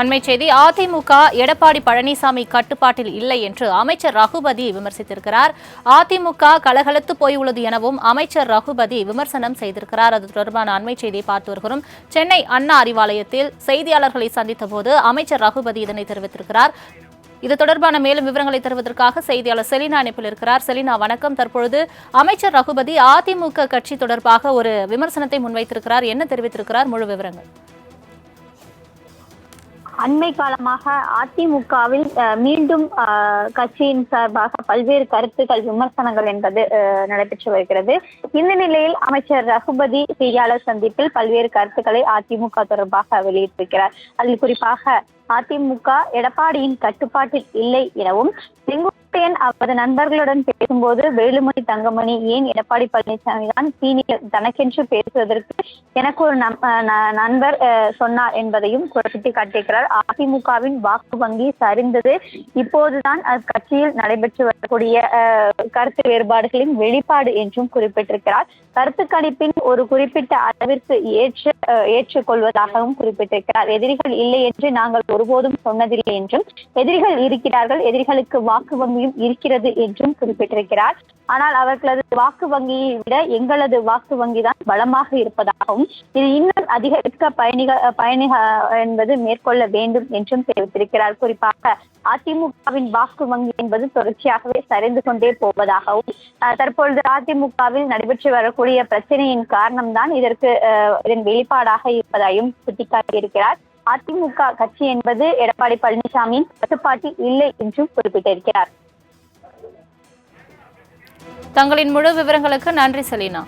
அண்மை செய்தி அதிமுக எடப்பாடி பழனிசாமி கட்டுப்பாட்டில் இல்லை என்று அமைச்சர் ரகுபதி விமர்சித்திருக்கிறார். அதிமுக கலகலத்து போயுள்ளது எனவும் அமைச்சர் ரகுபதி விமர்சனம் செய்திருக்கிறார். அது தொடர்பான அண்மை செய்தியை பார்த்து வருகிறோம். சென்னை அண்ணா அறிவாலயத்தில் செய்தியாளர்களை சந்தித்த போது அமைச்சர் ரகுபதி இதனை தெரிவித்திருக்கிறார். இது தொடர்பான மேலும் விவரங்களை தருவதற்காக செய்தியாளர் செலினா இணைப்பில் இருக்கிறார். செலினா வணக்கம். தற்பொழுது அமைச்சர் ரகுபதி அதிமுக கட்சி தொடர்பாக ஒரு விமர்சனத்தை முன்வைத்திருக்கிறார். என்ன தெரிவித்திருக்கிறார்? முழு விவரங்கள். அண்மை காலமாக அதிமுகவில் மீண்டும் கட்சியின் சார்பாக பல்வேறு கருத்துக்கள் விமர்சனங்கள் என்பது அஹ், நடைபெற்று வருகிறது. இந்த நிலையில் அமைச்சர் ரகுபதி செய்தியாளர் சந்திப்பில் பல்வேறு கருத்துக்களை அதிமுக தொடர்பாக வெளியிட்டிருக்கிறார். அதில் குறிப்பாக அதிமுக எடப்பாடியின் கட்டுப்பாட்டில் இல்லை எனவும் செங்கோட்டையன் அவரது நண்பர்களுடன் பேசும்போது வேலுமணி தங்கமணி ஏன் எடப்பாடி பழனிசாமி தான் சீனியர் தனக்கென்று பேசுவதற்கு எனக்கு ஒரு நண்பர் சொன்னார் என்பதையும் குறிப்பிட்டு காட்டியிருக்கிறார் அதிமுகவின் வாக்கு வங்கி சரிந்தது. இப்போதுதான் அது கட்சியில் நடைபெற்று வரக்கூடிய கருத்து வேறுபாடுகளின் வெளிப்பாடு என்றும் குறிப்பிட்டிருக்கிறார். கருத்து கணிப்பின் ஒரு குறிப்பிட்ட அளவிற்கு ஏற்று ஏற்றுக்கொள்வதாகவும் குறிப்பிட்டிருக்கிறார். எதிரிகள் இல்லை என்று நாங்கள் ஒருபோதும் சொன்னதில்லை என்றும் எதிரிகள் இருக்கிறார்கள். எதிரிகளுக்கு வாக்கு வங்கியும் வங்கியும் இருக்கிறது என்றும் குறிப்பிட்டிருக்கிறார். ஆனால் அவர்களது வாக்கு வங்கியை விட எங்களது வாக்கு வங்கி தான் பலமாக இருப்பதாகவும் இது இன்னும் அதிகரிக்க பயணிகள் பயணிக என்பது மேற்கொள்ள வேண்டும் என்றும் தெரிவித்திருக்கிறார். குறிப்பாக அதிமுகவின் வாக்கு வங்கி என்பது தொடர்ச்சியாகவே சரிந்து கொண்டே போவதாகவும் தற்பொழுது அதிமுகவில் நடைபெற்று வரக்கூடிய பிரச்சனையின் காரணம்தான் இதற்கு இதன் வெளிப்பாடாக இருப்பதாயும் சுட்டிக்காட்டியிருக்கிறார். அதிமுக கட்சி என்பது எடப்பாடி பழனிசாமியின் கட்டுப்பாட்டில் இல்லை என்றும் குறிப்பிட்டிருக்கிறார். தங்களின் முழு விவரங்களுக்கு நன்றி செலினா.